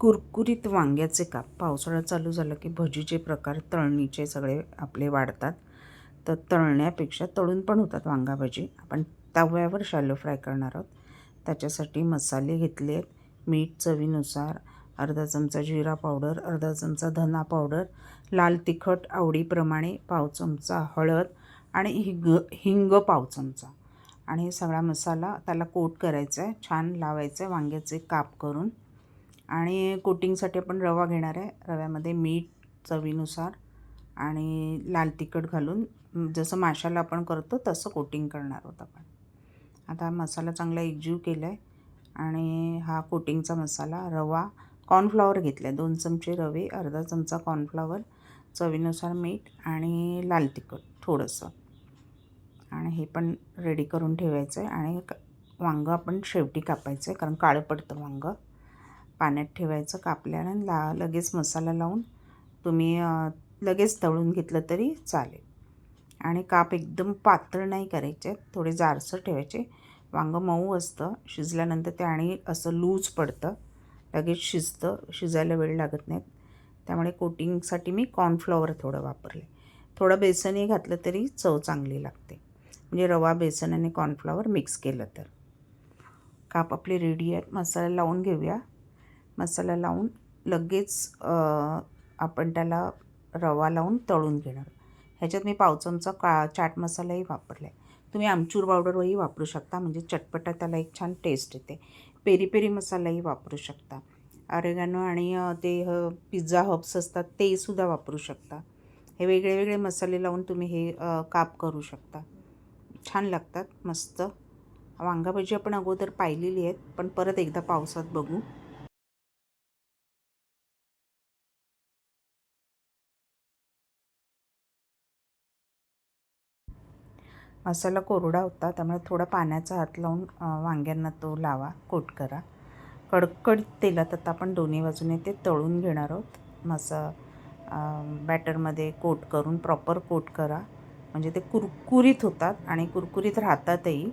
कुरकुरीत वांग्याचे काप. पावसाळा चालू झाला की भजीचे प्रकार तळणीचे सगळे आपले वाढतात. तर तळण्यापेक्षा तळून पण होतात वांगा भजी. आपण तव्यावर शॅलो फ्राय करणार आहोत. त्याच्यासाठी मसाले घेतले आहेत. मीठ चवीनुसार अर्धा चमचा जिरा पावडर अर्धा चमचा धना पावडर लाल तिखट आवडीप्रमाणे पाव चमचा हळद आणि हिंग हिंग पाव चमचा. आणि सगळा मसाला त्याला कोट करायचा आहे. छान लावायचं आहे वांग्याचे काप करून. आणि कोटिंगसाठी आपण रवा घेणार आहे. रव्यामध्ये मीठ चवीनुसार आणि लाल तिखट घालून जसं माशाला आपण करतो तसं कोटिंग करणार आहोत आपण. आता हा मसाला चांगला एकजीव केला आहे आणि हा कोटिंगचा मसाला रवा कॉर्नफ्लॉवर घेतला आहे दोन चमचे रवे अर्धा चमचा कॉर्नफ्लॉवर चवीनुसार मीठ आणि लाल तिखट थोडंसं. आणि हे पण रेडी करून ठेवायचं आहे आणि वांगं आपण शेवटी कापायचं आहे कारण काळं पडतं वांगं. पाण्यात ठेवायचं कापल्यानं ला लगेच मसाला लावून तुम्ही लगेच तळून घेतलं तरी चालेल. आणि काप एकदम पातळ नाही करायचे थोडे जारसं ठेवायचे. वांगं मऊ असतं शिजल्यानंतर ते आणि असं लूज पडतं. लगेच शिजतं शिजायला वेळ लागत नाहीत त्यामुळे कोटिंगसाठी मी कॉर्नफ्लॉवर थोडं वापरले. थोडं बेसनही घातलं तरी चव चांगली लागते. म्हणजे रवा बेसन आणि कॉर्नफ्लॉवर मिक्स केलं तर. काप आपले रेडी आहेत मसाला लावून घेऊया. मसाला लावून लगेच आपण त्याला रवा लावून तळून घेणार. ह्याच्यात मी पाव चमचा का चाट मसालाही वापरला आहे तुम्ही आमचूर पावडरही वापरू शकता म्हणजे चटपटा त्याला एक छान टेस्ट येते. पेरी पेरी मसालाही वापरू शकता. अरेगॅनो आणि ते ह पिझ्झा हब्स असतात तेसुद्धा वापरू शकता. हे वेगळे वेगळे मसाले लावून तुम्ही हे काप करू शकता. छान लागतात मस्त. वांगा भजी आपण अगोदर पाहिलेली आहेत पण परत एकदा पावसात बघू. मसाला कोरडा होता त्यामुळे थोडा पाण्याचा हात लावून वांग्यांना तो लावा कोट करा. कडकडीत तेलात आता आपण दोन्ही बाजूने ते तळून घेणार आहोत. मसा बॅटरमध्ये कोट करून प्रॉपर कोट करा. म्हणजे ते कुरकुरीत होतात आणि कुरकुरीत राहतातही.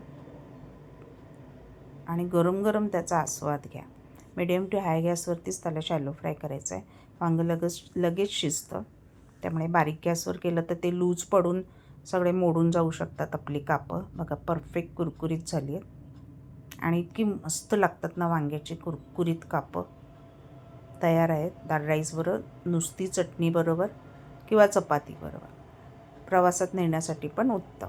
आणि गरम गरम त्याचा आस्वाद घ्या. मिडियम टू हाय गॅसवरतीच त्याला शॅलो फ्राय करायचं आहे वांगं लगेच लगेच शिजतं. त्यामुळे बारीक गॅसवर केलं तर ते लूज पडून सगळे मोडून जाऊ शकतात आपली कापं. बघा परफेक्ट कुरकुरीत झाली आहेत. आणि इतकी मस्त लागतात ना वांग्याची कुरकुरीत कापं. तयार आहेत. दाल राईसबरोबर नुसती चटणीबरोबर किंवा चपातीबरोबर प्रवासात नेण्यासाठी पण उत्तम.